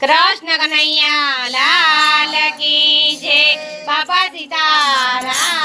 કૃષ્ણ કનૈયા લાલ કી જય. બાપા સીતારામ.